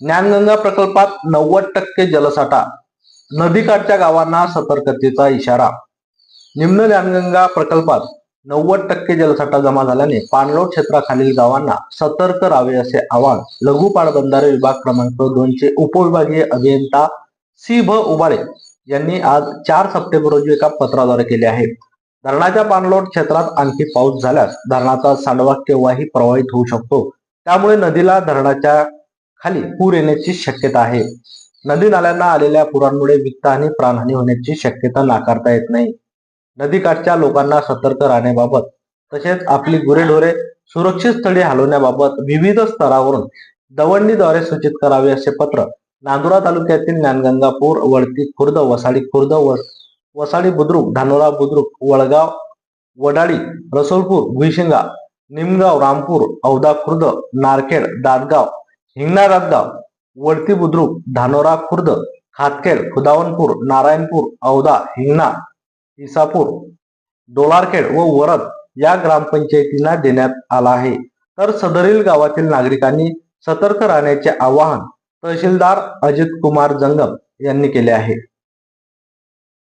ज्ञानगंगा प्रकल्पात नव्वद टक्के जलसाठा नदीकाठच्या गावांना सतर्कतेचा इशारा. निम्न ज्ञानगंगा प्रकल्पात नव्वद टक्के जलसाठा जमा झाल्याने पाणलोट क्षेत्राखालील गावांना सतर्क राहावे असे आवाहन लघु पाटबंधारे विभाग क्रमांक दोनचे उपविभागीय अभियंता सी भ उबाळे यांनी आज चार सप्टेंबर रोजी एका पत्राद्वारे केले आहे. धरणाच्या पाणलोट क्षेत्रात आणखी पाऊस झाल्यास धरणाचा सांडवा केव्हाही प्रवाहित होऊ शकतो. त्यामुळे नदीला धरणाच्या खाली पूर येण्याची शक्यता आहे. नदी नाल्यांना आलेल्या पुरांमुळे वित्त आणि प्राणहानी होण्याची शक्यता नाकारता येत नाही. नदीकाठच्या लोकांना सतर्क राहण्याबाबत तसेच आपली गुरेढोरे सुरक्षित स्थळी हलवण्याबाबत विविध स्तरावरून दवंडीद्वारे सूचित करावे असे पत्र नांदुरा तालुक्यातील ज्ञानगंगापूर वळती खुर्द वसाडी खुर्द व- वसाडी बुद्रुक धानोरा बुद्रुक वळगाव वडाळी रसोलपूर भुईशिंगा निमगाव रामपूर औदा खुर्द नारखेड दादगाव हिंगणा रद्दा वळती बुद्रुक धानोरा खुर्द खातखेड खुदावनपूर नारायणपूर औदा हिंगणा इसापूर डोलारखेड व वरद या ग्रामपंचायतींना देण्यात आला आहे. तर सदरील गावातील नागरिकांनी सतर्क राहण्याचे आवाहन तहसीलदार अजित कुमार जंगम यांनी केले आहे.